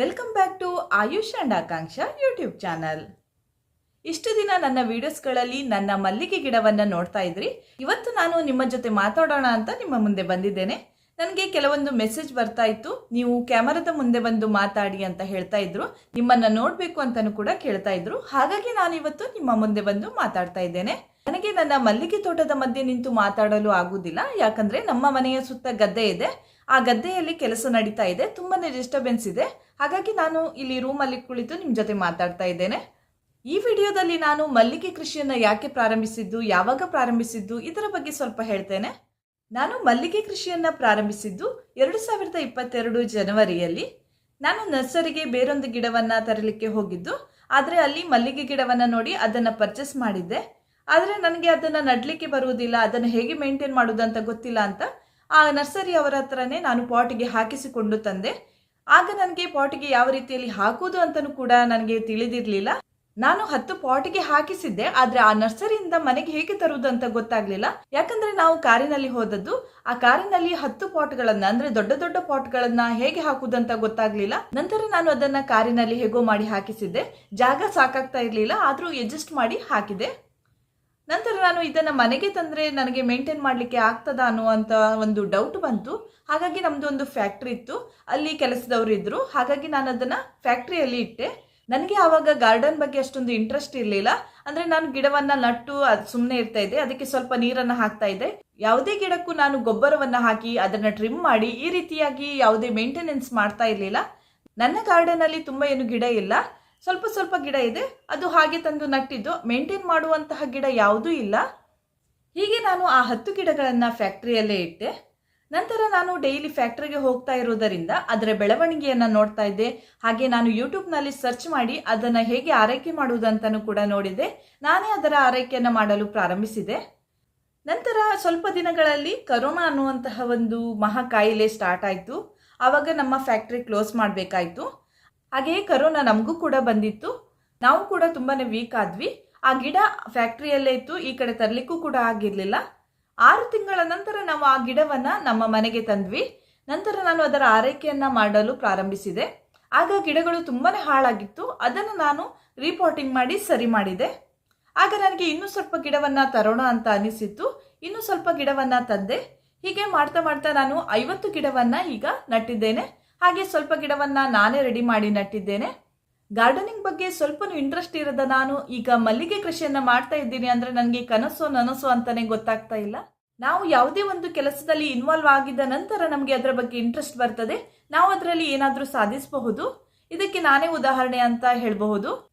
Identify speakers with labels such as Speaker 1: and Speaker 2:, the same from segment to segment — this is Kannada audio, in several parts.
Speaker 1: Welcome back to Ayush and Akanksha YouTube channel ಇಷ್ಟು ದಿನ ನನ್ನ ವಿಡಿಯೋಸ್ಗಳಲ್ಲಿ ನನ್ನ ಮಲ್ಲಿಗೆ ಗಿಡವನ್ನು ನೋಡ್ತಾ ಇದ್ರಿ. ಇವತ್ತು ನಾನು ನಿಮ್ಮ ಜೊತೆ ಮಾತಾಡೋಣ ಅಂತ ನಿಮ್ಮ ಮುಂದೆ ಬಂದಿದ್ದೇನೆ. ನನಗೆ ಕೆಲವೊಂದು ಮೆಸೇಜ್ ಬರ್ತಾ ಇತ್ತು. ನೀವು ಕ್ಯಾಮರಾದ ಮುಂದೆ ಬಂದು ಮಾತಾಡಿ ಅಂತ ಹೇಳ್ತಾ ಇದ್ರು. ನಿಮ್ಮನ್ನು ನೋಡಬೇಕು ಅಂತಲೂ ಕೂಡ ಕೇಳ್ತಾ ಇದ್ರು. ಹಾಗಾಗಿ ನಾನು ಇವತ್ತು ನಿಮ್ಮ ಮುಂದೆ ಬಂದು ಮಾತಾಡ್ತಾ ಇದ್ದೇನೆ. ನನಗೆ ನನ್ನ ಮಲ್ಲಿಗೆ ತೋಟದ ಮಧ್ಯೆ ನಿಂತು ಮಾತಾಡಲು ಆಗುವುದಿಲ್ಲ ಯಾಕಂದ್ರೆ ನಮ್ಮ ಮನೆಯ ಸುತ್ತ ಗದ್ದೆ ಇದೆ. ಆ ಗದ್ದೆಯಲ್ಲಿ ಕೆಲಸ ನಡೀತಾ ಇದೆ. ತುಂಬಾನೇ ಡಿಸ್ಟರ್ಬೆನ್ಸ್ ಇದೆ. ಹಾಗಾಗಿ ನಾನು ಇಲ್ಲಿ ರೂಮಲ್ಲಿ ಕುಳಿತು ನಿಮ್ಮ ಜೊತೆ ಮಾತಾಡ್ತಾ ಇದ್ದೇನೆ. ಈ ವಿಡಿಯೋದಲ್ಲಿ ನಾನು ಮಲ್ಲಿಗೆ ಕೃಷಿಯನ್ನು ಯಾಕೆ ಪ್ರಾರಂಭಿಸಿದ್ದು, ಯಾವಾಗ ಪ್ರಾರಂಭಿಸಿದ್ದು, ಇದರ ಬಗ್ಗೆ ಸ್ವಲ್ಪ ಹೇಳ್ತೇನೆ. ನಾನು ಮಲ್ಲಿಗೆ ಕೃಷಿಯನ್ನ ಪ್ರಾರಂಭಿಸಿದ್ದು ಎರಡು ಸಾವಿರದ ಇಪ್ಪತ್ತೆರಡು ಜನವರಿಯಲ್ಲಿ. ನಾನು ನರ್ಸರಿಗೆ ಬೇರೊಂದು ಗಿಡವನ್ನ ತರಲಿಕ್ಕೆ ಹೋಗಿದ್ದು, ಆದರೆ ಅಲ್ಲಿ ಮಲ್ಲಿಗೆ ಗಿಡವನ್ನ ನೋಡಿ ಅದನ್ನ ಪರ್ಚೇಸ್ ಮಾಡಿದ್ದೆ. ಆದರೆ ನನಗೆ ಅದನ್ನ ನಡ್ಲಿಕ್ಕೆ ಬರುವುದಿಲ್ಲ, ಅದನ್ನು ಹೇಗೆ ಮೇಂಟೈನ್ ಮಾಡುವುದಂತ ಗೊತ್ತಿಲ್ಲ ಅಂತ ಆ ನರ್ಸರಿ ಅವರ ಹತ್ರನೇ ನಾನು ಪಾಟಿಗೆ ಹಾಕಿಸಿಕೊಂಡು ತಂದೆ. ಆಗ ನನಗೆ ಪಾಟಿಗೆ ಯಾವ ರೀತಿಯಲ್ಲಿ ಹಾಕೋದು ಅಂತಲೂ ಕೂಡ ನನಗೆ ತಿಳಿದಿರಲಿಲ್ಲ. ನಾನು ಹತ್ತು ಪಾಟಿಗೆ ಹಾಕಿಸಿದ್ದೆ, ಆದ್ರೆ ಆ ನರ್ಸರಿಯಿಂದ ಮನೆಗೆ ಹೇಗೆ ತರುವುದು ಅಂತ ಗೊತ್ತಾಗ್ಲಿಲ್ಲ. ಯಾಕಂದ್ರೆ ನಾವು ಕಾರಿನಲ್ಲಿ ಹೋದದ್ದು, ಆ ಕಾರಿನಲ್ಲಿ ಹತ್ತು ಪಾಟ್ಗಳನ್ನ, ಅಂದ್ರೆ ದೊಡ್ಡ ದೊಡ್ಡ ಪಾಟ್ಗಳನ್ನ ಹೇಗೆ ಹಾಕುವುದಂತ ಗೊತ್ತಾಗ್ಲಿಲ್ಲ. ನಂತರ ನಾನು ಅದನ್ನ ಕಾರಿನಲ್ಲಿ ಹೇಗೋ ಮಾಡಿ ಹಾಕಿಸಿದ್ದೆ. ಜಾಗ ಸಾಕಾಗ್ತಾ ಇರಲಿಲ್ಲ, ಆದ್ರೂ ಅಡ್ಜಸ್ಟ್ ಮಾಡಿ ಹಾಕಿದೆ ನಂತರ ನಾನು ಇದನ್ನ ಮನೆಗೆ ತಂದ್ರೆ ನನಗೆ ಮೇಂಟೈನ್ ಮಾಡ್ಲಿಕ್ಕೆ ಆಗ್ತದ ಅನ್ನುವಂಥ ಒಂದು ಡೌಟ್ ಬಂತು. ಹಾಗಾಗಿ ನಮ್ಮದು ಒಂದು ಫ್ಯಾಕ್ಟ್ರಿ ಇತ್ತು. ಅಲ್ಲಿ ಕೆಲಸದವರು ಇದ್ದರು ಹಾಗಾಗಿ ನಾನು ಅದನ್ನ ಫ್ಯಾಕ್ಟ್ರಿಯಲ್ಲಿ ಇಟ್ಟೆ. ನನಗೆ ಆವಾಗ ಗಾರ್ಡನ್ ಬಗ್ಗೆ ಅಷ್ಟೊಂದು ಇಂಟ್ರೆಸ್ಟ್ ಇರಲಿಲ್ಲ. ಅಂದ್ರೆ ನಾನು ಗಿಡವನ್ನ ನಟ್ಟು ಅದು ಸುಮ್ಮನೆ ಇರ್ತಾ ಇದ್ದೆ. ಅದಕ್ಕೆ ಸ್ವಲ್ಪ ನೀರನ್ನ ಹಾಕ್ತಾ ಇದ್ದೆ. ಯಾವುದೇ ಗಿಡಕ್ಕೂ ನಾನು ಗೊಬ್ಬರವನ್ನ ಹಾಕಿ ಅದನ್ನ ಟ್ರಿಮ್ ಮಾಡಿ ಈ ರೀತಿಯಾಗಿ ಯಾವುದೇ ಮೇಂಟೆನೆನ್ಸ್ ಮಾಡ್ತಾ ಇರಲಿಲ್ಲ. ನನ್ನ ಗಾರ್ಡನ್ ಅಲ್ಲಿ ತುಂಬಾ ಏನು ಗಿಡ ಇಲ್ಲ. ಸ್ವಲ್ಪ ಸ್ವಲ್ಪ ಗಿಡ ಇದೆ, ಅದು ಹಾಗೆ ತಂದು ನಟ್ಟಿದ್ದು. ಮೇಂಟೈನ್ ಮಾಡುವಂತಹ ಗಿಡ ಯಾವುದೂ ಇಲ್ಲ. ಹೀಗೆ ನಾನು ಆ ಹತ್ತು ಗಿಡಗಳನ್ನು ಫ್ಯಾಕ್ಟ್ರಿಯಲ್ಲೇ ಇಟ್ಟೆ. ನಂತರ ನಾನು ಡೈಲಿ ಫ್ಯಾಕ್ಟ್ರಿಗೆ ಹೋಗ್ತಾ ಇರೋದರಿಂದ ಅದರ ಬೆಳವಣಿಗೆಯನ್ನು ನೋಡ್ತಾ ಇದ್ದೆ. ಹಾಗೆ ನಾನು ಯೂಟ್ಯೂಬ್ನಲ್ಲಿ ಸರ್ಚ್ ಮಾಡಿ ಅದನ್ನು ಹೇಗೆ ಆರೈಕೆ ಮಾಡುವುದಂತನೂ ಕೂಡ ನೋಡಿದೆ. ನಾನೇ ಅದರ ಆರೈಕೆಯನ್ನು ಮಾಡಲು ಪ್ರಾರಂಭಿಸಿದೆ. ನಂತರ ಸ್ವಲ್ಪ ದಿನಗಳಲ್ಲಿ ಕರೋನಾ ಅನ್ನುವಂತಹ ಒಂದು ಮಹಾಕಾಯಿಲೆ ಸ್ಟಾರ್ಟ್ ಆಯಿತು. ಆವಾಗ ನಮ್ಮ ಫ್ಯಾಕ್ಟ್ರಿ ಕ್ಲೋಸ್ ಮಾಡಬೇಕಾಯಿತು. ಹಾಗೆಯೇ ಕರೋನಾ ನಮಗೂ ಕೂಡ ಬಂದಿತ್ತು. ನಾವು ಕೂಡ ತುಂಬಾ ವೀಕ್ ಆದ್ವಿ. ಆ ಗಿಡ ಫ್ಯಾಕ್ಟ್ರಿಯಲ್ಲೇ ಇತ್ತು, ಈ ಕಡೆ ತರಲಿಕ್ಕೂ ಕೂಡ ಆಗಿರಲಿಲ್ಲ. ಆರು ತಿಂಗಳ ನಂತರ ನಾವು ಆ ಗಿಡವನ್ನ ನಮ್ಮ ಮನೆಗೆ ತಂದ್ವಿ. ನಂತರ ನಾನು ಅದರ ಆರೈಕೆಯನ್ನು ಮಾಡಲು ಪ್ರಾರಂಭಿಸಿದೆ. ಆಗ ಗಿಡಗಳು ತುಂಬಾ ಹಾಳಾಗಿತ್ತು. ಅದನ್ನು ನಾನು ರೀಪಾಟಿಂಗ್ ಮಾಡಿ ಸರಿ ಮಾಡಿದೆ. ಆಗ ನನಗೆ ಇನ್ನೂ ಸ್ವಲ್ಪ ಗಿಡವನ್ನ ತರೋಣ ಅಂತ ಅನಿಸಿತ್ತು. ಇನ್ನೂ ಸ್ವಲ್ಪ ಗಿಡವನ್ನ ತಂದೆ. ಹೀಗೆ ಮಾಡ್ತಾ ಮಾಡ್ತಾ ನಾನು ಐವತ್ತು ಗಿಡವನ್ನ ಈಗ ನಟ್ಟಿದ್ದೇನೆ. ಹಾಗೆ ಸ್ವಲ್ಪ ಗಿಡವನ್ನ ನಾನೇ ರೆಡಿ ಮಾಡಿ ನಟ್ಟಿದ್ದೇನೆ. ಗಾರ್ಡನಿಂಗ್ ಬಗ್ಗೆ ಸ್ವಲ್ಪ ಇಂಟ್ರೆಸ್ಟ್ ಇರದ ನಾನು. ಈಗ ಮಲ್ಲಿಗೆ ಕೃಷಿಯನ್ನ ಮಾಡ್ತಾ ಇದ್ದೀನಿ ಅಂದ್ರೆ ನನಗೆ ಕನಸು ನನಸು ಅಂತಾನೆ ಗೊತ್ತಾಗ್ತಾ ಇಲ್ಲ. ನಾವು ಯಾವುದೇ ಒಂದು ಕೆಲಸದಲ್ಲಿ ಇನ್ವಾಲ್ವ್ ಆಗಿದ ನಂತರ ನಮಗೆ ಅದರ ಬಗ್ಗೆ ಇಂಟ್ರೆಸ್ಟ್ ಬರ್ತದೆ. ನಾವು ಅದರಲ್ಲಿ ಏನಾದರೂ ಸಾಧಿಸಬಹುದು. ಇದಕ್ಕೆ ನಾನೇ ಉದಾಹರಣೆ ಅಂತ ಹೇಳಬಹುದು.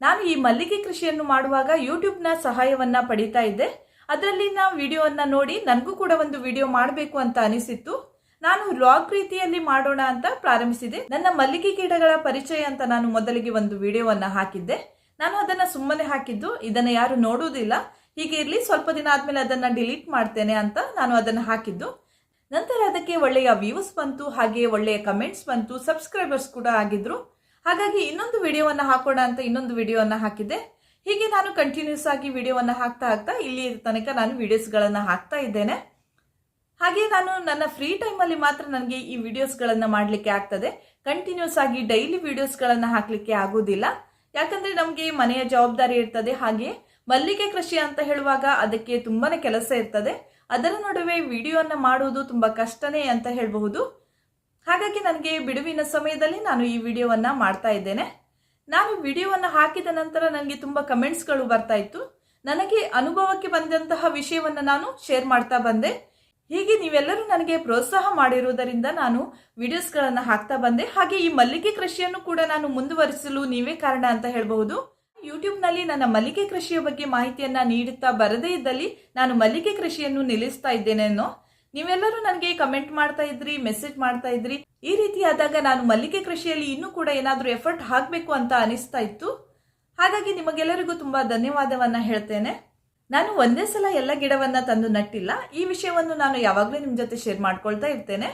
Speaker 1: ನಾನು ಈ ಮಲ್ಲಿಗೆ ಕೃಷಿಯನ್ನು ಮಾಡುವಾಗ ಯೂಟ್ಯೂಬ್ನ ಸಹಾಯವನ್ನ ಪಡಿತಾ ಇದ್ದೆ. ಅದರಲ್ಲಿ ನಾವು ವಿಡಿಯೋವನ್ನು ನೋಡಿ ನನಗೂ ಕೂಡ ಒಂದು ವಿಡಿಯೋ ಮಾಡಬೇಕು ಅಂತ ಅನಿಸಿತ್ತು. ನಾನು ಲಾಗ್ ರೀತಿಯಲ್ಲಿ ಮಾಡೋಣ ಅಂತ ಪ್ರಾರಂಭಿಸಿದೆ. ನನ್ನ ಮಲ್ಲಿಗೆ ಗಿಡಗಳ ಪರಿಚಯ ಅಂತ ನಾನು ಮೊದಲಿಗೆ ಒಂದು ವಿಡಿಯೋವನ್ನ ಹಾಕಿದ್ದೆ. ನಾನು ಅದನ್ನ ಸುಮ್ಮನೆ ಹಾಕಿದ್ದು, ಇದನ್ನ ಯಾರು ನೋಡುವುದಿಲ್ಲ. ಹೀಗೆ ಇರಲಿ, ಸ್ವಲ್ಪ ದಿನ ಆದ್ಮೇಲೆ ಅದನ್ನ ಡಿಲೀಟ್ ಮಾಡ್ತೇನೆ ಅಂತ ನಾನು ಅದನ್ನ ಹಾಕಿದ್ದು. ನಂತರ ಅದಕ್ಕೆ ಒಳ್ಳೆಯ ವ್ಯೂಸ್ ಬಂತು ಹಾಗೆ ಒಳ್ಳೆಯ ಕಮೆಂಟ್ಸ್ ಬಂತು ಸಬ್ಸ್ಕ್ರೈಬರ್ಸ್ ಕೂಡ ಆಗಿದ್ರು. ಹಾಗಾಗಿ ಇನ್ನೊಂದು ವಿಡಿಯೋವನ್ನ ಹಾಕೋಣ ಅಂತ ಇನ್ನೊಂದು ವಿಡಿಯೋವನ್ನ ಹಾಕಿದ್ದೆ. ಹೀಗೆ ನಾನು ಕಂಟಿನ್ಯೂಸ್ ಆಗಿ ವಿಡಿಯೋವನ್ನ ಹಾಕ್ತಾ ಹಾಕ್ತಾ ಇಲ್ಲಿ ತನಕ ನಾನು ವಿಡಿಯೋಸ್ಗಳನ್ನ ಹಾಕ್ತಾ ಇದ್ದೇನೆ. ಹಾಗೆ ನಾನು ನನ್ನ ಫ್ರೀ ಟೈಮಲ್ಲಿ ಮಾತ್ರ ನನಗೆ ಈ ವಿಡಿಯೋಸ್ಗಳನ್ನು ಮಾಡಲಿಕ್ಕೆ ಆಗ್ತದೆ. ಕಂಟಿನ್ಯೂಸ್ ಆಗಿ ಡೈಲಿ ವಿಡಿಯೋಸ್ಗಳನ್ನು ಹಾಕಲಿಕ್ಕೆ ಆಗೋದಿಲ್ಲ. ಯಾಕಂದ್ರೆ ನಮಗೆ ಮನೆಯ ಜವಾಬ್ದಾರಿ ಇರ್ತದೆ. ಹಾಗೆ ಮಲ್ಲಿಗೆ ಕೃಷಿ ಅಂತ ಹೇಳುವಾಗ ಅದಕ್ಕೆ ತುಂಬಾನೇ ಕೆಲಸ ಇರ್ತದೆ. ಅದರ ನಡುವೆ ವಿಡಿಯೋನ ಮಾಡುವುದು ತುಂಬಾ ಕಷ್ಟನೇ ಅಂತ ಹೇಳಬಹುದು. ಹಾಗಾಗಿ ನನಗೆ ಬಿಡುವಿನ ಸಮಯದಲ್ಲಿ ನಾನು ಈ ವಿಡಿಯೋವನ್ನು ಮಾಡ್ತಾ ಇದ್ದೇನೆ. ನಾನು ವಿಡಿಯೋವನ್ನು ಹಾಕಿದ ನಂತರ ನನಗೆ ತುಂಬಾ ಕಮೆಂಟ್ಸ್ಗಳು ಬರ್ತಾ ಇತ್ತು. ನನಗೆ ಅನುಭವಕ್ಕೆ ಬಂದಂತಹ ವಿಷಯವನ್ನ ನಾನು ಶೇರ್ ಮಾಡ್ತಾ ಬಂದೆ. ಹೀಗೆ ನೀವೆಲ್ಲರೂ ನನಗೆ ಪ್ರೋತ್ಸಾಹ ಮಾಡಿರುವುದರಿಂದ ನಾನು ವಿಡಿಯೋಸ್ಗಳನ್ನು ಹಾಕ್ತಾ ಬಂದೆ. ಹಾಗೆ ಈ ಮಲ್ಲಿಗೆ ಕೃಷಿಯನ್ನು ಕೂಡ ನಾನು ಮುಂದುವರಿಸಲು ನೀವೇ ಕಾರಣ ಅಂತ ಹೇಳಬಹುದು. ಯೂಟ್ಯೂಬ್ನಲ್ಲಿ ನನ್ನ ಮಲ್ಲಿಗೆ ಕೃಷಿಯ ಬಗ್ಗೆ ಮಾಹಿತಿಯನ್ನು ನೀಡುತ್ತಾ ಬರದೇ ಇದ್ದಲ್ಲಿ ನಾನು ಮಲ್ಲಿಗೆ ಕೃಷಿಯನ್ನು ನಿಲ್ಲಿಸ್ತಾ ಇದ್ದೇನೇನೋ, ನೀವೆಲ್ಲರೂ ನನಗೆ ಕಮೆಂಟ್ ಮಾಡ್ತಾ ಇದ್ರಿ, ಮೆಸೇಜ್ ಮಾಡ್ತಾ ಇದ್ರಿ. ಈ ರೀತಿ ಆದಾಗ ನಾನು ಮಲ್ಲಿಗೆ ಕೃಷಿಯಲ್ಲಿ ಇನ್ನೂ ಕೂಡ ಏನಾದರೂ ಎಫರ್ಟ್ ಹಾಕಬೇಕು ಅಂತ ಅನಿಸ್ತಾ ಇತ್ತು. ಹಾಗಾಗಿ ನಿಮಗೆಲ್ಲರಿಗೂ ತುಂಬಾ ಧನ್ಯವಾದವನ್ನು ಹೇಳ್ತೇನೆ. ನಾನು ಒಂದೇ ಸಲ ಎಲ್ಲ ಗಿಡವನ್ನ ತಂದು ನಟ್ಟಿಲ್ಲ. ಈ ವಿಷಯವನ್ನು ನಾನು ಯಾವಾಗಲೂ ನಿಮ್ಮ ಜೊತೆ ಶೇರ್ ಮಾಡ್ಕೊಳ್ತಾ ಇರ್ತೇನೆ.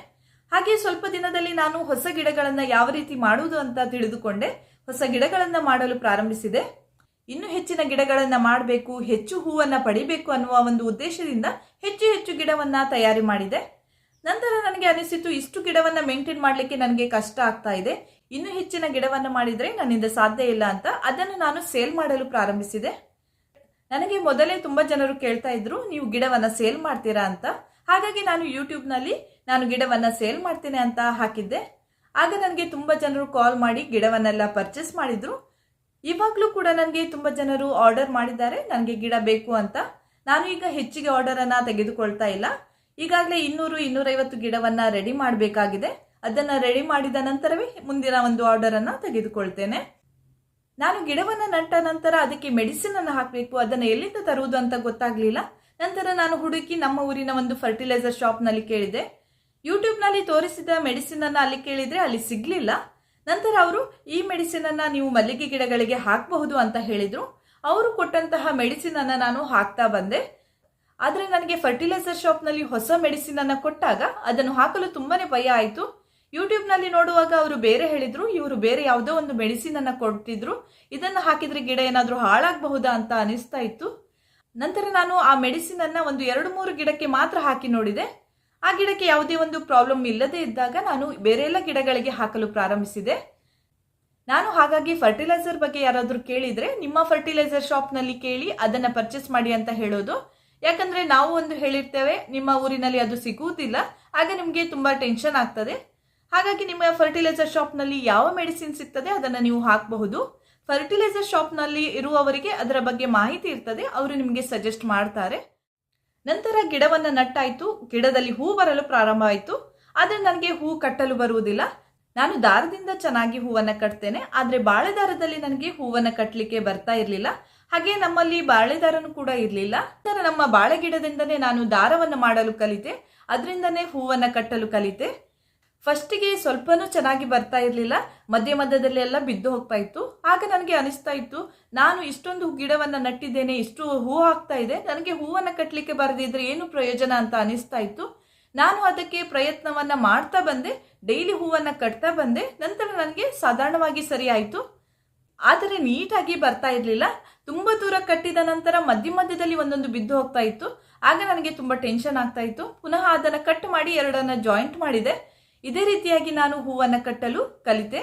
Speaker 1: ಹಾಗೆ ಸ್ವಲ್ಪ ದಿನದಲ್ಲಿ ನಾನು ಹೊಸ ಗಿಡಗಳನ್ನು ಯಾವ ರೀತಿ ಮಾಡುವುದು ಅಂತ ತಿಳಿದುಕೊಂಡೆ. ಹೊಸ ಗಿಡಗಳನ್ನು ಮಾಡಲು ಪ್ರಾರಂಭಿಸಿದೆ. ಇನ್ನು ಹೆಚ್ಚಿನ ಗಿಡಗಳನ್ನು ಮಾಡಬೇಕು, ಹೆಚ್ಚು ಹೂವನ್ನ ಪಡಿಬೇಕು ಅನ್ನುವ ಒಂದು ಉದ್ದೇಶದಿಂದ ಹೆಚ್ಚು ಹೆಚ್ಚು ಗಿಡವನ್ನ ತಯಾರಿ ಮಾಡಿದೆ. ನಂತರ ನನಗೆ ಅನಿಸಿತು, ಇಷ್ಟು ಗಿಡವನ್ನ ಮೇಂಟೈನ್ ಮಾಡಲಿಕ್ಕೆ ನನಗೆ ಕಷ್ಟ ಆಗ್ತಾ ಇದೆ. ಇನ್ನೂ ಹೆಚ್ಚಿನ ಗಿಡವನ್ನು ಮಾಡಿದರೆ ನನ್ನಿಂದ ಸಾಧ್ಯ ಇಲ್ಲ ಅಂತ. ಅದನ್ನು ನಾನು ಸೇಲ್ ಮಾಡಲು ಪ್ರಾರಂಭಿಸಿದೆ. ನನಗೆ ಮೊದಲೇ ತುಂಬ ಜನರು ಕೇಳ್ತಾ ಇದ್ರು, ನೀವು ಗಿಡವನ್ನು ಸೇಲ್ ಮಾಡ್ತೀರಾ ಅಂತ. ಹಾಗಾಗಿ ನಾನು ಯೂಟ್ಯೂಬ್ನಲ್ಲಿ ನಾನು ಗಿಡವನ್ನು ಸೇಲ್ ಮಾಡ್ತೇನೆ ಅಂತ ಹಾಕಿದ್ದೆ. ಆಗ ನನಗೆ ತುಂಬ ಜನರು ಕಾಲ್ ಮಾಡಿ ಗಿಡವನ್ನೆಲ್ಲ ಪರ್ಚೇಸ್ ಮಾಡಿದ್ರು. ಇವಾಗಲೂ ಕೂಡ ನನಗೆ ತುಂಬ ಜನರು ಆರ್ಡರ್ ಮಾಡಿದ್ದಾರೆ, ನನಗೆ ಗಿಡ ಬೇಕು ಅಂತ. ನಾನು ಈಗ ಹೆಚ್ಚಿಗೆ ಆರ್ಡರನ್ನು ತೆಗೆದುಕೊಳ್ತಾ ಇಲ್ಲ. ಈಗಾಗಲೇ ಇನ್ನೂರು, ಇನ್ನೂರೈವತ್ತು ಗಿಡವನ್ನು ರೆಡಿ ಮಾಡಬೇಕಾಗಿದೆ. ಅದನ್ನು ರೆಡಿ ಮಾಡಿದ ನಂತರವೇ ಮುಂದಿನ ಒಂದು ಆರ್ಡರನ್ನು ತೆಗೆದುಕೊಳ್ತೇನೆ. ನಾನು ಗಿಡವನ್ನು ನಟ್ಟ ನಂತರ ಅದಕ್ಕೆ ಮೆಡಿಸಿನ್ ಅನ್ನು ಹಾಕಬೇಕು, ಅದನ್ನು ಎಲ್ಲಿಂದ ತರುವುದು ಅಂತ ಗೊತ್ತಾಗ್ಲಿಲ್ಲ. ನಂತರ ನಾನು ಹುಡುಕಿ ನಮ್ಮ ಊರಿನ ಒಂದು ಫರ್ಟಿಲೈಸರ್ ಶಾಪ್ನಲ್ಲಿ ಕೇಳಿದೆ. ಯೂಟ್ಯೂಬ್ನಲ್ಲಿ ತೋರಿಸಿದ ಮೆಡಿಸಿನ್ ಅನ್ನು ಅಲ್ಲಿ ಕೇಳಿದ್ರೆ ಅಲ್ಲಿ ಸಿಗ್ಲಿಲ್ಲ. ನಂತರ ಅವರು, ಈ ಮೆಡಿಸಿನ್ ಅನ್ನು ನೀವು ಮಲ್ಲಿಗೆ ಗಿಡಗಳಿಗೆ ಹಾಕಬಹುದು ಅಂತ ಹೇಳಿದ್ರು. ಅವರು ಕೊಟ್ಟಂತಹ ಮೆಡಿಸಿನ್ ಅನ್ನು ನಾನು ಹಾಕ್ತಾ ಬಂದೆ. ಆದರೆ ನನಗೆ ಫರ್ಟಿಲೈಸರ್ ಶಾಪ್ನಲ್ಲಿ ಹೊಸ ಮೆಡಿಸಿನ್ ಅನ್ನು ಕೊಟ್ಟಾಗ ಅದನ್ನು ಹಾಕಲು ತುಂಬಾನೇ ಭಯ ಆಯಿತು. ಯೂಟ್ಯೂಬ್ನಲ್ಲಿ ನೋಡುವಾಗ ಅವರು ಬೇರೆ ಹೇಳಿದ್ರು, ಇವರು ಬೇರೆ ಯಾವುದೋ ಒಂದು ಮೆಡಿಸಿನ್ ಅನ್ನು ಕೊಡ್ತಿದ್ರು. ಇದನ್ನು ಹಾಕಿದ್ರೆ ಗಿಡ ಏನಾದರೂ ಹಾಳಾಗಬಹುದಾ ಅಂತ ಅನಿಸ್ತಾ ಇತ್ತು. ನಂತರ ನಾನು ಆ ಮೆಡಿಸಿನ್ ಅನ್ನ ಒಂದು ಎರಡು ಮೂರು ಗಿಡಕ್ಕೆ ಮಾತ್ರ ಹಾಕಿ ನೋಡಿದೆ. ಆ ಗಿಡಕ್ಕೆ ಯಾವುದೇ ಒಂದು ಪ್ರಾಬ್ಲಮ್ ಇಲ್ಲದೆ ಇದ್ದಾಗ ನಾನು ಬೇರೆ ಎಲ್ಲ ಗಿಡಗಳಿಗೆ ಹಾಕಲು ಪ್ರಾರಂಭಿಸಿದೆ. ನಾನು ಹಾಗಾಗಿ ಫರ್ಟಿಲೈಸರ್ ಬಗ್ಗೆ ಯಾರಾದರೂ ಕೇಳಿದ್ರೆ ನಿಮ್ಮ ಫರ್ಟಿಲೈಸರ್ ಶಾಪ್ನಲ್ಲಿ ಕೇಳಿ ಅದನ್ನ ಪರ್ಚೇಸ್ ಮಾಡಿ ಅಂತ ಹೇಳೋದು. ಯಾಕಂದ್ರೆ ನಾವು ಒಂದು ಹೇಳಿರ್ತೇವೆ, ನಿಮ್ಮ ಊರಿನಲ್ಲಿ ಅದು ಸಿಗುವುದಿಲ್ಲ. ಆಗ ನಿಮಗೆ ತುಂಬಾ ಟೆನ್ಷನ್ ಆಗ್ತದೆ. ಹಾಗಾಗಿ ನಿಮ್ಮ ಫರ್ಟಿಲೈಸರ್ ಶಾಪ್ನಲ್ಲಿ ಯಾವ ಮೆಡಿಸಿನ್ ಸಿಗ್ತದೆ ಅದನ್ನು ನೀವು ಹಾಕಬಹುದು. ಫರ್ಟಿಲೈಸರ್ ಶಾಪ್ನಲ್ಲಿ ಇರುವವರಿಗೆ ಅದರ ಬಗ್ಗೆ ಮಾಹಿತಿ ಇರ್ತದೆ, ಅವರು ನಿಮಗೆ ಸಜೆಸ್ಟ್ ಮಾಡ್ತಾರೆ. ನಂತರ ಗಿಡವನ್ನು ನಟ್ಟಾಯಿತು, ಗಿಡದಲ್ಲಿ ಹೂ ಬರಲು ಪ್ರಾರಂಭ ಆಯಿತು. ಆದರೆ ನನಗೆ ಹೂ ಕಟ್ಟಲು ಬರುವುದಿಲ್ಲ. ನಾನು ದಾರದಿಂದ ಚೆನ್ನಾಗಿ ಹೂವನ್ನು ಕಟ್ತೇನೆ, ಆದರೆ ಬಾಳೆ ದಾರದಲ್ಲಿ ನನಗೆ ಹೂವನ್ನು ಕಟ್ಟಲಿಕ್ಕೆ ಬರ್ತಾ ಇರಲಿಲ್ಲ. ಹಾಗೆ ನಮ್ಮಲ್ಲಿ ಬಾಳೆ ದಾರನು ಕೂಡ ಇರಲಿಲ್ಲ. ನಂತರ ನಮ್ಮ ಬಾಳೆ ಗಿಡದಿಂದನೇ ನಾನು ದಾರವನ್ನು ಮಾಡಲು ಕಲಿತೆ, ಅದರಿಂದನೇ ಹೂವನ್ನು ಕಟ್ಟಲು ಕಲಿತೆ. ಫಸ್ಟಿಗೆ ಸ್ವಲ್ಪನೂ ಚೆನ್ನಾಗಿ ಬರ್ತಾ ಇರಲಿಲ್ಲ. ಮಧ್ಯ ಮಧ್ಯದಲ್ಲಿ ಎಲ್ಲ ಬಿದ್ದು ಹೋಗ್ತಾ ಇತ್ತು. ಆಗ ನನಗೆ ಅನಿಸ್ತಾ ಇತ್ತು, ನಾನು ಇಷ್ಟೊಂದು ಗಿಡವನ್ನು ನಟ್ಟಿದ್ದೇನೆ, ಇಷ್ಟು ಹೂ ಆಗ್ತಾ ಇದೆ, ನನಗೆ ಹೂವನ್ನು ಕಟ್ಟಲಿಕ್ಕೆ ಬರದಿದ್ರೆ ಏನು ಪ್ರಯೋಜನ ಅಂತ ಅನಿಸ್ತಾ ಇತ್ತು. ನಾನು ಅದಕ್ಕೆ ಪ್ರಯತ್ನವನ್ನು ಮಾಡ್ತಾ ಬಂದೆ, ಡೈಲಿ ಹೂವನ್ನು ಕಟ್ತಾ ಬಂದೆ, ನಂತರ ನನಗೆ ಸಾಧಾರಣವಾಗಿ ಸರಿ ಆಯಿತು ಆದರೆ ನೀಟಾಗಿ ಬರ್ತಾ ಇರಲಿಲ್ಲ. ತುಂಬ ದೂರ ಕಟ್ಟಿದ ನಂತರ ಮಧ್ಯ ಮಧ್ಯದಲ್ಲಿ ಒಂದೊಂದು ಬಿದ್ದು ಹೋಗ್ತಾ ಇತ್ತು. ಆಗ ನನಗೆ ತುಂಬ ಟೆನ್ಷನ್ ಆಗ್ತಾ ಇತ್ತು. ಪುನಃ ಅದನ್ನು ಕಟ್ ಮಾಡಿ ಎರಡನ್ನ ಜಾಯಿಂಟ್ ಮಾಡಿದೆ. ಇದೇ ರೀತಿಯಾಗಿ ನಾನು ಹೂವನ್ನು ಕಟ್ಟಲು ಕಲಿತೆ.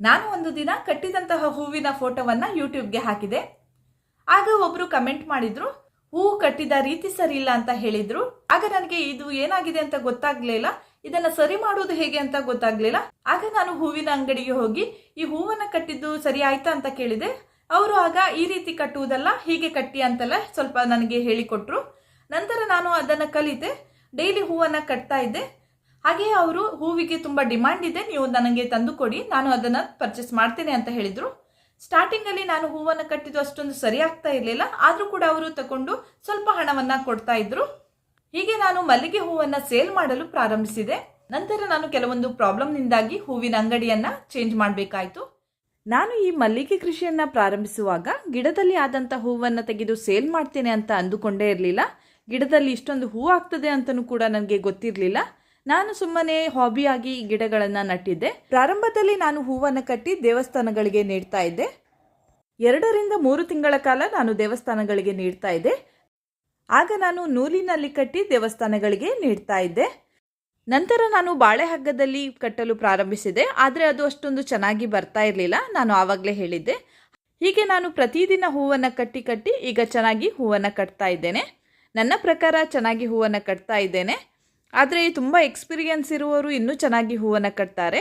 Speaker 1: ನಾನು ಒಂದು ದಿನ ಕಟ್ಟಿದಂತಹ ಹೂವಿನ ಫೋಟೋವನ್ನು ಯೂಟ್ಯೂಬ್ಗೆ ಹಾಕಿದೆ. ಆಗ ಒಬ್ಬರು ಕಮೆಂಟ್ ಮಾಡಿದ್ರು ಹೂವು ಕಟ್ಟಿದ ರೀತಿ ಸರಿ ಇಲ್ಲ ಅಂತ ಹೇಳಿದ್ರು. ಆಗ ನನಗೆ ಇದು ಏನಾಗಿದೆ ಅಂತ ಗೊತ್ತಾಗ್ಲಿಲ್ಲ ಇದನ್ನ ಸರಿ ಮಾಡೋದು ಹೇಗೆ ಅಂತ ಗೊತ್ತಾಗ್ಲಿಲ್ಲ ಆಗ ನಾನು ಹೂವಿನ ಅಂಗಡಿಗೆ ಹೋಗಿ, ಈ ಹೂವನ್ನ ಕಟ್ಟಿದ್ದು ಸರಿ ಆಯ್ತಾ ಅಂತ ಕೇಳಿದೆ. ಅವರು ಆಗ ಈ ರೀತಿ ಕಟ್ಟುವುದಲ್ಲ, ಹೀಗೆ ಕಟ್ಟಿ ಅಂತೆಲ್ಲ ಸ್ವಲ್ಪ ನನಗೆ ಹೇಳಿಕೊಟ್ರು. ನಂತರ ನಾನು ಅದನ್ನ ಕಲಿತೆ. ಡೈಲಿ ಹೂವನ್ನ ಕಟ್ತಾ ಇದ್ದೆ. ಹಾಗೆಯೇ ಅವರು ಹೂವಿಗೆ ತುಂಬ ಡಿಮ್ಯಾಂಡ್ ಇದೆ, ನೀವು ನನಗೆ ತಂದು ಕೊಡಿ ನಾನು ಅದನ್ನು ಪರ್ಚೇಸ್ ಮಾಡ್ತೇನೆ ಅಂತ ಹೇಳಿದರು. ಸ್ಟಾರ್ಟಿಂಗಲ್ಲಿ ನಾನು ಹೂವನ್ನು ಕಟ್ಟಿದ್ದು ಅಷ್ಟೊಂದು ಸರಿ ಆಗ್ತಾ ಇರಲಿಲ್ಲ, ಆದರೂ ಕೂಡ ಅವರು ತಗೊಂಡು ಸ್ವಲ್ಪ ಹಣವನ್ನು ಕೊಡ್ತಾ ಇದ್ರು. ಹೀಗೆ ನಾನು ಮಲ್ಲಿಗೆ ಹೂವನ್ನು ಸೇಲ್ ಮಾಡಲು ಪ್ರಾರಂಭಿಸಿದೆ. ನಂತರ ನಾನು ಕೆಲವೊಂದು ಪ್ರಾಬ್ಲಮ್ನಿಂದಾಗಿ ಹೂವಿನ ಅಂಗಡಿಯನ್ನು ಚೇಂಜ್ ಮಾಡಬೇಕಾಯಿತು. ನಾನು ಈ ಮಲ್ಲಿಗೆ ಕೃಷಿಯನ್ನು ಪ್ರಾರಂಭಿಸುವಾಗ ಗಿಡದಲ್ಲಿ ಆದಂಥ ಹೂವನ್ನು ತೆಗೆದು ಸೇಲ್ ಮಾಡ್ತೇನೆ ಅಂತ ಅಂದುಕೊಂಡೇ ಇರಲಿಲ್ಲ. ಗಿಡದಲ್ಲಿ ಇಷ್ಟೊಂದು ಹೂ ಆಗ್ತದೆ ಅಂತಲೂ ಕೂಡ ನನಗೆ ಗೊತ್ತಿರಲಿಲ್ಲ. ನಾನು ಸುಮ್ಮನೆ ಹಾಬಿಯಾಗಿ ಈ ಗಿಡಗಳನ್ನು ನಟ್ಟಿದ್ದೆ. ಪ್ರಾರಂಭದಲ್ಲಿ ನಾನು ಹೂವನ್ನು ಕಟ್ಟಿ ದೇವಸ್ಥಾನಗಳಿಗೆ ನೀಡ್ತಾ ಇದ್ದೆ. ಎರಡರಿಂದ ಮೂರು ತಿಂಗಳ ಕಾಲ ನಾನು ದೇವಸ್ಥಾನಗಳಿಗೆ ನೀಡ್ತಾ ಇದ್ದೆ. ಆಗ ನಾನು ನೂಲಿನಲ್ಲಿ ಕಟ್ಟಿ ದೇವಸ್ಥಾನಗಳಿಗೆ ನೀಡ್ತಾ ಇದ್ದೆ. ನಂತರ ನಾನು ಬಾಳೆಹಗ್ಗದಲ್ಲಿ ಕಟ್ಟಲು ಪ್ರಾರಂಭಿಸಿದೆ. ಆದರೆ ಅದು ಅಷ್ಟೊಂದು ಚೆನ್ನಾಗಿ ಬರ್ತಾ ಇರಲಿಲ್ಲ. ನಾನು ಆವಾಗಲೇ ಹೇಳಿದ್ದೆ. ಹೀಗೆ ನಾನು ಪ್ರತಿದಿನ ಹೂವನ್ನು ಕಟ್ಟಿ ಕಟ್ಟಿ ಈಗ ಚೆನ್ನಾಗಿ ಹೂವನ್ನು ಕಟ್ತಾ ಇದ್ದೇನೆ. ನನ್ನ ಪ್ರಕಾರ ಚೆನ್ನಾಗಿ ಹೂವನ್ನು ಕಟ್ತಾ ಇದ್ದೇನೆ. ಆದರೆ ತುಂಬ ಎಕ್ಸ್ಪೀರಿಯನ್ಸ್ ಇರುವವರು ಇನ್ನೂ ಚೆನ್ನಾಗಿ ಹೂವನ್ನು ಕಟ್ತಾರೆ.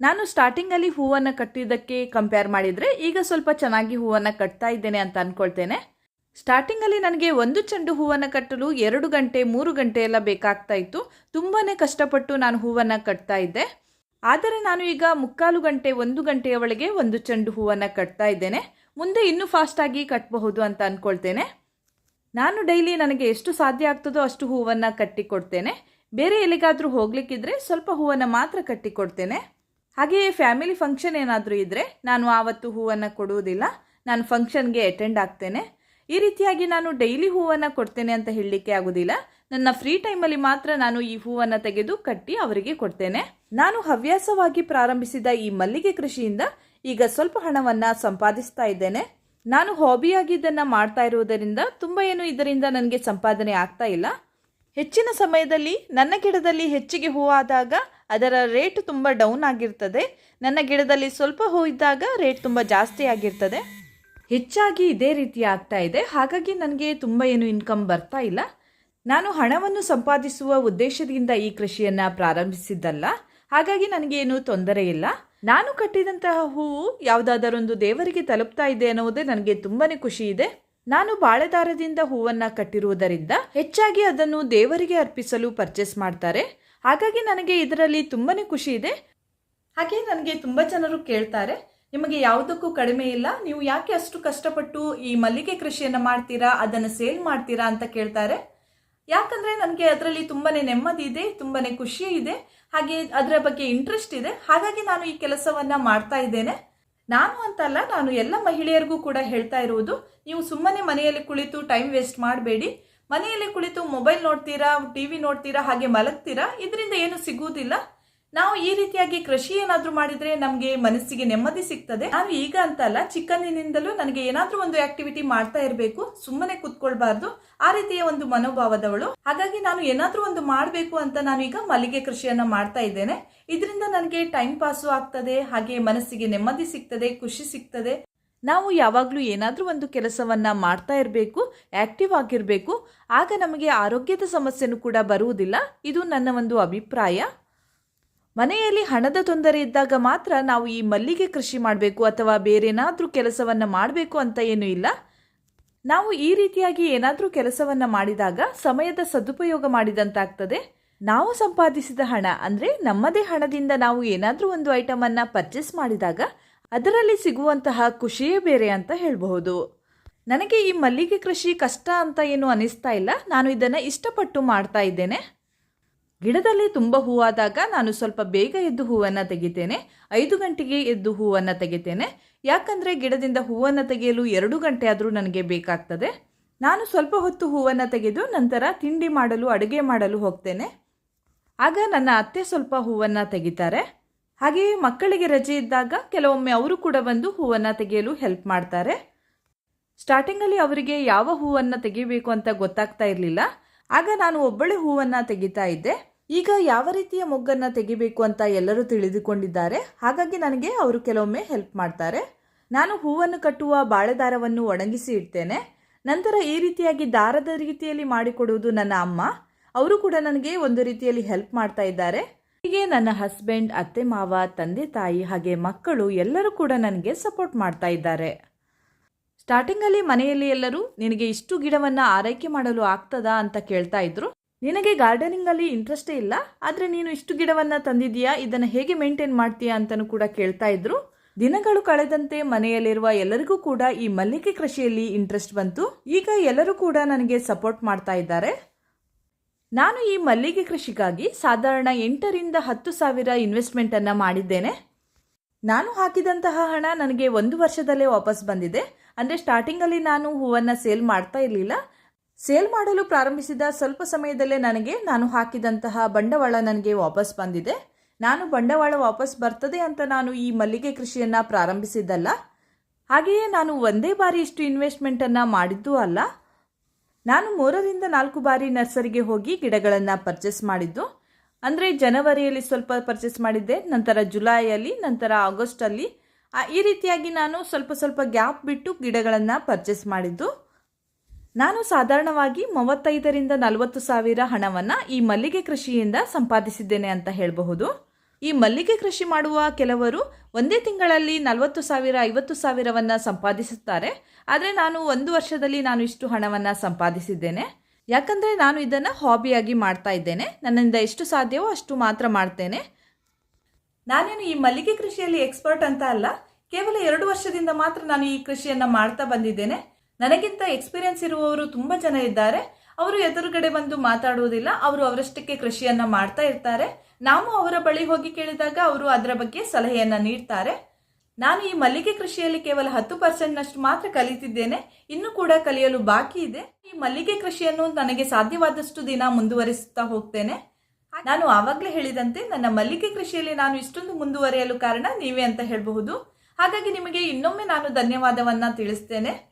Speaker 1: ನಾನು ಸ್ಟಾರ್ಟಿಂಗಲ್ಲಿ ಹೂವನ್ನು ಕಟ್ಟಿದ್ದಕ್ಕೆ ಕಂಪೇರ್ ಮಾಡಿದರೆ ಈಗ ಸ್ವಲ್ಪ ಚೆನ್ನಾಗಿ ಹೂವನ್ನು ಕಟ್ತಾ ಇದ್ದೇನೆ ಅಂತ ಅಂದ್ಕೊಳ್ತೇನೆ ಸ್ಟಾರ್ಟಿಂಗಲ್ಲಿ ನನಗೆ ಒಂದು ಚೆಂಡು ಹೂವನ್ನು ಕಟ್ಟಲು ಎರಡು ಗಂಟೆ, ಮೂರು ಗಂಟೆ ಎಲ್ಲ ಬೇಕಾಗ್ತಾ ಇತ್ತು. ತುಂಬಾ ಕಷ್ಟಪಟ್ಟು ನಾನು ಹೂವನ್ನು ಕಟ್ತಾ ಇದ್ದೆ. ಆದರೆ ನಾನು ಈಗ ಮುಕ್ಕಾಲು ಗಂಟೆ, ಒಂದು ಗಂಟೆಯ ಒಳಗೆ ಒಂದು ಚೆಂಡು ಹೂವನ್ನು ಕಟ್ತಾ ಇದ್ದೇನೆ. ಮುಂದೆ ಇನ್ನೂ ಫಾಸ್ಟಾಗಿ ಕಟ್ಟಬಹುದು ಅಂತ ಅಂದ್ಕೊಳ್ತೇನೆ ನಾನು ಡೈಲಿ ನನಗೆ ಎಷ್ಟು ಸಾಧ್ಯ ಆಗ್ತದೋ ಅಷ್ಟು ಹೂವನ್ನು ಕಟ್ಟಿಕೊಡ್ತೇನೆ. ಬೇರೆ ಎಲ್ಲಿಗಾದರೂ ಹೋಗ್ಲಿಕ್ಕಿದ್ರೆ ಸ್ವಲ್ಪ ಹೂವನ್ನು ಮಾತ್ರ ಕಟ್ಟಿಕೊಡ್ತೇನೆ. ಹಾಗೆಯೇ ಫ್ಯಾಮಿಲಿ ಫಂಕ್ಷನ್ ಏನಾದರೂ ಇದ್ದರೆ ನಾನು ಆವತ್ತು ಹೂವನ್ನು ಕೊಡುವುದಿಲ್ಲ. ನಾನು ಫಂಕ್ಷನ್ಗೆ ಅಟೆಂಡ್ ಆಗ್ತೇನೆ. ಈ ರೀತಿಯಾಗಿ ನಾನು ಡೈಲಿ ಹೂವನ್ನು ಕೊಡ್ತೇನೆ ಅಂತ ಹೇಳಲಿಕ್ಕೆ ಆಗೋದಿಲ್ಲ. ನನ್ನ ಫ್ರೀ ಟೈಮಲ್ಲಿ ಮಾತ್ರ ನಾನು ಈ ಹೂವನ್ನು ತೆಗೆದು ಕಟ್ಟಿ ಅವರಿಗೆ ಕೊಡ್ತೇನೆ. ನಾನು ಹವ್ಯಾಸವಾಗಿ ಪ್ರಾರಂಭಿಸಿದ ಈ ಮಲ್ಲಿಗೆ ಕೃಷಿಯಿಂದ ಈಗ ಸ್ವಲ್ಪ ಹಣವನ್ನು ಸಂಪಾದಿಸ್ತಾ ಇದ್ದೇನೆ. ನಾನು ಹಾಬಿಯಾಗಿ ಇದನ್ನು ಮಾಡ್ತಾ ಇರುವುದರಿಂದ ತುಂಬ ಏನು ಇದರಿಂದ ನನಗೆ ಸಂಪಾದನೆ ಆಗ್ತಾ ಇಲ್ಲ. ಹೆಚ್ಚಿನ ಸಮಯದಲ್ಲಿ ನನ್ನ ಗಿಡದಲ್ಲಿ ಹೆಚ್ಚಿಗೆ ಹೂವಾದಾಗ ಅದರ ರೇಟ್ ತುಂಬ ಡೌನ್ ಆಗಿರ್ತದೆ. ನನ್ನ ಗಿಡದಲ್ಲಿ ಸ್ವಲ್ಪ ಹೂ ಇದ್ದಾಗ ರೇಟ್ ತುಂಬ ಜಾಸ್ತಿ ಆಗಿರ್ತದೆ. ಹೆಚ್ಚಾಗಿ ಇದೇ ರೀತಿ ಆಗ್ತಾ ಇದೆ. ಹಾಗಾಗಿ ನನಗೆ ತುಂಬ ಏನು ಇನ್ಕಮ್ ಬರ್ತಾ ಇಲ್ಲ. ನಾನು ಹಣವನ್ನು ಸಂಪಾದಿಸುವ ಉದ್ದೇಶದಿಂದ ಈ ಕೃಷಿಯನ್ನು ಪ್ರಾರಂಭಿಸಿದ್ದಲ್ಲ. ಹಾಗಾಗಿ ನನಗೇನು ತೊಂದರೆ ಇಲ್ಲ. ನಾನು ಕಟ್ಟಿದಂತಹ ಹೂವು ಯಾವುದಾದರೊಂದು ದೇವರಿಗೆ ತಲುಪ್ತಾ ಇದೆ ಅನ್ನೋದೇ ನನಗೆ ತುಂಬಾ ಖುಷಿ ಇದೆ. ನಾನು ಬಾಳೆದಾರದಿಂದ ಹೂವನ್ನು ಕಟ್ಟಿರುವುದರಿಂದ ಹೆಚ್ಚಾಗಿ ಅದನ್ನು ದೇವರಿಗೆ ಅರ್ಪಿಸಲು ಪರ್ಚೇಸ್ ಮಾಡ್ತಾರೆ. ಹಾಗಾಗಿ ನನಗೆ ಇದರಲ್ಲಿ ತುಂಬಾ ಖುಷಿ ಇದೆ. ಹಾಗೆ ನನಗೆ ತುಂಬ ಜನರು ಕೇಳ್ತಾರೆ, ನಿಮಗೆ ಯಾವುದಕ್ಕೂ ಕಡಿಮೆ ಇಲ್ಲ, ನೀವು ಯಾಕೆ ಅಷ್ಟು ಕಷ್ಟಪಟ್ಟು ಈ ಮಲ್ಲಿಗೆ ಕೃಷಿಯನ್ನು ಮಾಡ್ತೀರಾ, ಅದನ್ನು ಸೇಲ್ ಮಾಡ್ತೀರಾ? ಅಂತ ಕೇಳ್ತಾರೆ. ಯಾಕಂದ್ರೆ ನನಗೆ ಅದರಲ್ಲಿ ತುಂಬಾನೇ ನೆಮ್ಮದಿ ಇದೆ, ತುಂಬಾನೇ ಖುಷಿ ಇದೆ, ಹಾಗೆ ಅದರ ಬಗ್ಗೆ ಇಂಟ್ರೆಸ್ಟ್ ಇದೆ. ಹಾಗಾಗಿ ನಾನು ಈ ಕೆಲಸವನ್ನ ಮಾಡ್ತಾ ಇದ್ದೇನೆ. ನಾನು ಅಂತಲ್ಲ, ನಾನು ಎಲ್ಲ ಮಹಿಳೆಯರಿಗೂ ಕೂಡ ಹೇಳ್ತಾ ಇರುವುದು, ನೀವು ಸುಮ್ಮನೆ ಮನೆಯಲ್ಲಿ ಕುಳಿತು ಟೈಮ್ ವೇಸ್ಟ್ ಮಾಡಬೇಡಿ. ಮನೆಯಲ್ಲಿ ಕುಳಿತು ಮೊಬೈಲ್ ನೋಡ್ತೀರಾ ಟಿವಿ ನೋಡ್ತೀರಾ, ಹಾಗೆ ಮಲಗ್ತೀರಾ, ಇದರಿಂದ ಏನು ಸಿಗುವುದಿಲ್ಲ. ನಾವು ಈ ರೀತಿಯಾಗಿ ಕೃಷಿ ಏನಾದ್ರೂ ಮಾಡಿದ್ರೆ ನಮಗೆ ಮನಸ್ಸಿಗೆ ನೆಮ್ಮದಿ ಸಿಗ್ತದೆ. ನಾನು ಈಗ ಅಂತ ಅಲ್ಲ, ಚಿಕ್ಕಂದಿನಿಂದಲೂ ನನಗೆ ಏನಾದ್ರೂ ಒಂದು ಆಕ್ಟಿವಿಟಿ ಮಾಡ್ತಾ ಇರಬೇಕು, ಸುಮ್ಮನೆ ಕುತ್ಕೊಳ್ಬಾರ್ದು, ಆ ರೀತಿಯ ಒಂದು ಮನೋಭಾವದವಳು. ಹಾಗಾಗಿ ನಾನು ಏನಾದ್ರೂ ಒಂದು ಮಾಡಬೇಕು ಅಂತ ನಾನು ಈಗ ಮಲ್ಲಿಗೆ ಕೃಷಿಯನ್ನ ಮಾಡ್ತಾ ಇದ್ದೇನೆ. ಇದರಿಂದ ನನಗೆ ಟೈಮ್ ಪಾಸು ಆಗ್ತದೆ, ಹಾಗೆ ಮನಸ್ಸಿಗೆ ನೆಮ್ಮದಿ ಸಿಗ್ತದೆ, ಖುಷಿ ಸಿಗ್ತದೆ. ನಾವು ಯಾವಾಗಲೂ ಏನಾದರೂ ಒಂದು ಕೆಲಸವನ್ನ ಮಾಡ್ತಾ ಇರಬೇಕು ಆಕ್ಟಿವ್ ಆಗಿರಬೇಕು, ಆಗ ನಮಗೆ ಆರೋಗ್ಯದ ಸಮಸ್ಯೆನೂ ಕೂಡ ಬರುವುದಿಲ್ಲ. ಇದು ನನ್ನ ಒಂದು ಅಭಿಪ್ರಾಯ. ಮನೆಯಲ್ಲಿ ಹಣದ ತೊಂದರೆ ಇದ್ದಾಗ ಮಾತ್ರ ನಾವು ಈ ಮಲ್ಲಿಗೆ ಕೃಷಿ ಮಾಡಬೇಕು ಅಥವಾ ಬೇರೇನಾದರೂ ಕೆಲಸವನ್ನು ಮಾಡಬೇಕು ಅಂತ ಏನೂ ಇಲ್ಲ. ನಾವು ಈ ರೀತಿಯಾಗಿ ಏನಾದರೂ ಕೆಲಸವನ್ನು ಮಾಡಿದಾಗ ಸಮಯದ ಸದುಪಯೋಗ ಮಾಡಿದಂತಾಗ್ತದೆ. ನಾವು ಸಂಪಾದಿಸಿದ ಹಣ, ಅಂದರೆ ನಮ್ಮದೇ ಹಣದಿಂದ ನಾವು ಏನಾದರೂ ಒಂದು ಐಟಮನ್ನು ಪರ್ಚೇಸ್ ಮಾಡಿದಾಗ ಅದರಲ್ಲಿ ಸಿಗುವಂತಹ ಖುಷಿಯೇ ಬೇರೆ ಅಂತ ಹೇಳಬಹುದು. ನನಗೆ ಈ ಮಲ್ಲಿಗೆ ಕೃಷಿ ಕಷ್ಟ ಅಂತ ಏನು ಅನಿಸ್ತಾ ಇಲ್ಲ. ನಾನು ಇದನ್ನು ಇಷ್ಟಪಟ್ಟು ಮಾಡ್ತಾ ಇದ್ದೇನೆ. ಗಿಡದಲ್ಲಿ ತುಂಬ ಹೂವಾದಾಗ ನಾನು ಸ್ವಲ್ಪ ಬೇಗ ಎದ್ದು ಹೂವನ್ನು ತೆಗಿತೇನೆ. ಐದು ಗಂಟೆಗೆ ಎದ್ದು ಹೂವನ್ನು ತೆಗಿತೇನೆ. ಯಾಕಂದರೆ ಗಿಡದಿಂದ ಹೂವನ್ನು ತೆಗೆಯಲು ಎರಡು ಗಂಟೆ ಆದರೂ ನನಗೆ ಬೇಕಾಗ್ತದೆ. ನಾನು ಸ್ವಲ್ಪ ಹೊತ್ತು ಹೂವನ್ನು ತೆಗೆದು ನಂತರ ತಿಂಡಿ ಮಾಡಲು, ಅಡುಗೆ ಮಾಡಲು ಹೋಗ್ತೇನೆ. ಆಗ ನನ್ನ ಅತ್ತೆ ಸ್ವಲ್ಪ ಹೂವನ್ನು ತೆಗಿತಾರೆ. ಹಾಗೆಯೇ ಮಕ್ಕಳಿಗೆ ರಜೆ ಇದ್ದಾಗ ಕೆಲವೊಮ್ಮೆ ಅವರು ಕೂಡ ಬಂದು ಹೂವನ್ನು ತೆಗೆಯಲು ಹೆಲ್ಪ್ ಮಾಡ್ತಾರೆ. ಸ್ಟಾರ್ಟಿಂಗಲ್ಲಿ ಅವರಿಗೆ ಯಾವ ಹೂವನ್ನು ತೆಗಿಬೇಕು ಅಂತ ಗೊತ್ತಾಗ್ತಾ ಇರಲಿಲ್ಲ. ಆಗ ನಾನು ಒಬ್ಬಳೆ ಹೂವನ್ನು ತೆಗಿತಾ ಇದ್ದೆ. ಈಗ ಯಾವ ರೀತಿಯ ಮೊಗ್ಗನ್ನು ತೆಗಿಬೇಕು ಅಂತ ಎಲ್ಲರೂ ತಿಳಿದುಕೊಂಡಿದ್ದಾರೆ. ಹಾಗಾಗಿ ನನಗೆ ಅವರು ಕೆಲವೊಮ್ಮೆ ಹೆಲ್ಪ್ ಮಾಡ್ತಾರೆ. ನಾನು ಹೂವನ್ನು ಕಟ್ಟುವ ಬಾಳೆದಾರವನ್ನು ಒಣಗಿಸಿ ಇಡ್ತೇನೆ. ನಂತರ ಈ ರೀತಿಯಾಗಿ ದಾರದ ರೀತಿಯಲ್ಲಿ ಮಾಡಿಕೊಡುವುದು ನನ್ನ ಅಮ್ಮ. ಅವರು ಕೂಡ ನನಗೆ ಒಂದು ರೀತಿಯಲ್ಲಿ ಹೆಲ್ಪ್ ಮಾಡ್ತಾ ಇದ್ದಾರೆ. ಹೀಗೆ ನನ್ನ ಹಸ್ಬೆಂಡ್ ಅತ್ತೆ, ಮಾವ, ತಂದೆ, ತಾಯಿ ಹಾಗೆ ಮಕ್ಕಳು ಎಲ್ಲರೂ ಕೂಡ ನನಗೆ ಸಪೋರ್ಟ್ ಮಾಡ್ತಾ ಇದ್ದಾರೆ. ಸ್ಟಾರ್ಟಿಂಗಲ್ಲಿ ಮನೆಯಲ್ಲಿ ಎಲ್ಲರೂ, ನಿನಗೆ ಇಷ್ಟು ಗಿಡವನ್ನು ಆರೈಕೆ ಮಾಡಲು ಆಗ್ತದಾ ಅಂತ ಕೇಳ್ತಾ ಇದ್ರು. ನಿನಗೆ ಗಾರ್ಡನಿಂಗಲ್ಲಿ ಇಂಟ್ರೆಸ್ಟೇ ಇಲ್ಲ, ಆದರೆ ನೀನು ಇಷ್ಟು ಗಿಡವನ್ನು ತಂದಿದೀಯಾ ಇದನ್ನು ಹೇಗೆ ಮೇಂಟೈನ್ ಮಾಡ್ತೀಯಾ ಅಂತಲೂ ಕೂಡ ಕೇಳ್ತಾ ಇದ್ರು. ದಿನಗಳು ಕಳೆದಂತೆ ಮನೆಯಲ್ಲಿರುವ ಎಲ್ಲರಿಗೂ ಕೂಡ ಈ ಮಲ್ಲಿಗೆ ಕೃಷಿಯಲ್ಲಿ ಇಂಟ್ರೆಸ್ಟ್ ಬಂತು. ಈಗ ಎಲ್ಲರೂ ಕೂಡ ನನಗೆ ಸಪೋರ್ಟ್ ಮಾಡ್ತಾ ಇದ್ದಾರೆ. ನಾನು ಈ ಮಲ್ಲಿಗೆ ಕೃಷಿಗಾಗಿ ಸಾಧಾರಣ ಎಂಟರಿಂದ ಹತ್ತು ಸಾವಿರ ಇನ್ವೆಸ್ಟ್ಮೆಂಟನ್ನು ಮಾಡಿದ್ದೇನೆ. ನಾನು ಹಾಕಿದಂತಹ ಹಣ ನನಗೆ ಒಂದು ವರ್ಷದಲ್ಲೇ ವಾಪಸ್ ಬಂದಿದೆ. ಅಂದರೆ ಸ್ಟಾರ್ಟಿಂಗಲ್ಲಿ ನಾನು ಹೂವನ್ನು ಸೇಲ್ ಮಾಡ್ತಾ ಇರಲಿಲ್ಲ. ಸೇಲ್ ಮಾಡಲು ಪ್ರಾರಂಭಿಸಿದ ಸ್ವಲ್ಪ ಸಮಯದಲ್ಲೇ ನನಗೆ ನಾನು ಹಾಕಿದಂತಹ ಬಂಡವಾಳ ನನಗೆ ವಾಪಸ್ ಬಂದಿದೆ. ನಾನು ಬಂಡವಾಳ ವಾಪಸ್ ಬರ್ತದೆ ಅಂತ ನಾನು ಈ ಮಲ್ಲಿಗೆ ಕೃಷಿಯನ್ನು ಪ್ರಾರಂಭಿಸಿದ್ದಲ್ಲ. ಹಾಗೆಯೇ ನಾನು ಒಂದೇ ಬಾರಿ ಇಷ್ಟು ಇನ್ವೆಸ್ಟ್ಮೆಂಟನ್ನು ಮಾಡಿದ್ದು ಅಲ್ಲ. ನಾನು ಮೂರರಿಂದ ನಾಲ್ಕು ಬಾರಿ ನರ್ಸರಿಗೆ ಹೋಗಿ ಗಿಡಗಳನ್ನು ಪರ್ಚೇಸ್ ಮಾಡಿದ್ದು. ಅಂದರೆ ಜನವರಿಯಲ್ಲಿ ಸ್ವಲ್ಪ ಪರ್ಚೇಸ್ ಮಾಡಿದ್ದೆ, ನಂತರ ಜುಲೈಯಲ್ಲಿ, ನಂತರ ಆಗಸ್ಟಲ್ಲಿ. ಈ ರೀತಿಯಾಗಿ ನಾನು ಸ್ವಲ್ಪ ಸ್ವಲ್ಪ ಗ್ಯಾಪ್ ಬಿಟ್ಟು ಗಿಡಗಳನ್ನು ಪರ್ಚೇಸ್ ಮಾಡಿದ್ದು. ನಾನು ಸಾಧಾರಣವಾಗಿ ಮೂವತ್ತೈದರಿಂದ ನಲವತ್ತು ಸಾವಿರ ಹಣವನ್ನು ಈ ಮಲ್ಲಿಗೆ ಕೃಷಿಯಿಂದ ಸಂಪಾದಿಸಿದ್ದೇನೆ ಅಂತ ಹೇಳಬಹುದು. ಈ ಮಲ್ಲಿಗೆ ಕೃಷಿ ಮಾಡುವ ಕೆಲವರು ಒಂದೇ ತಿಂಗಳಲ್ಲಿ ನಲವತ್ತು ಸಾವಿರ, ಐವತ್ತು ಸಾವಿರವನ್ನು ಸಂಪಾದಿಸುತ್ತಾರೆ. ಆದರೆ ನಾನು ಒಂದು ವರ್ಷದಲ್ಲಿ ನಾನು ಇಷ್ಟು ಹಣವನ್ನು ಸಂಪಾದಿಸಿದ್ದೇನೆ. ಯಾಕಂದರೆ ನಾನು ಇದನ್ನು ಹಾಬಿಯಾಗಿ ಮಾಡ್ತಾ ಇದ್ದೇನೆ. ನನ್ನಿಂದ ಎಷ್ಟು ಸಾಧ್ಯವೋ ಅಷ್ಟು ಮಾತ್ರ ಮಾಡ್ತೇನೆ. ನಾನೇನು ಈ ಮಲ್ಲಿಗೆ ಕೃಷಿಯಲ್ಲಿ ಎಕ್ಸ್ಪರ್ಟ್ ಅಂತ ಅಲ್ಲ. ಕೇವಲ ಎರಡು ವರ್ಷದಿಂದ ಮಾತ್ರ ನಾನು ಈ ಕೃಷಿಯನ್ನ ಮಾಡ್ತಾ ಬಂದಿದ್ದೇನೆ. ನನಗಿಂತ ಎಕ್ಸ್ಪೀರಿಯನ್ಸ್ ಇರುವವರು ತುಂಬಾ ಜನ ಇದ್ದಾರೆ. ಅವರು ಎದುರುಗಡೆ ಬಂದು ಮಾತಾಡುವುದಿಲ್ಲ. ಅವರು ಅವರಷ್ಟಕ್ಕೆ ಕೃಷಿಯನ್ನ ಮಾಡ್ತಾ ಇರ್ತಾರೆ. ನಾವು ಅವರ ಬಳಿ ಹೋಗಿ ಕೇಳಿದಾಗ ಅವರು ಅದರ ಬಗ್ಗೆ ಸಲಹೆಯನ್ನ ನೀಡ್ತಾರೆ. ನಾನು ಈ ಮಲ್ಲಿಗೆ ಕೃಷಿಯಲ್ಲಿ ಕೇವಲ ಹತ್ತು ಪರ್ಸೆಂಟ್ನಷ್ಟು ಮಾತ್ರ ಕಲಿತಿದ್ದೇನೆ. ಇನ್ನು ಕೂಡ ಕಲಿಯಲು ಬಾಕಿ ಇದೆ. ಈ ಮಲ್ಲಿಗೆ ಕೃಷಿಯನ್ನು ನನಗೆ ಸಾಧ್ಯವಾದಷ್ಟು ದಿನ ಮುಂದುವರಿಸುತ್ತಾ ಹೋಗ್ತೇನೆ. ನಾನು ಆವಾಗಲೇ ಹೇಳಿದಂತೆ ನನ್ನ ಮಲ್ಲಿಗೆ ಕೃಷಿಯಲ್ಲಿ ನಾನು ಇಷ್ಟೊಂದು ಮುಂದುವರಿಯಲು ಕಾರಣ ನೀವೇ ಅಂತ ಹೇಳಬಹುದು. ಹಾಗಾಗಿ ನಿಮಗೆ ಇನ್ನೊಮ್ಮೆ ನಾನು ಧನ್ಯವಾದವನ್ನ ತಿಳಿಸ್ತೇನೆ.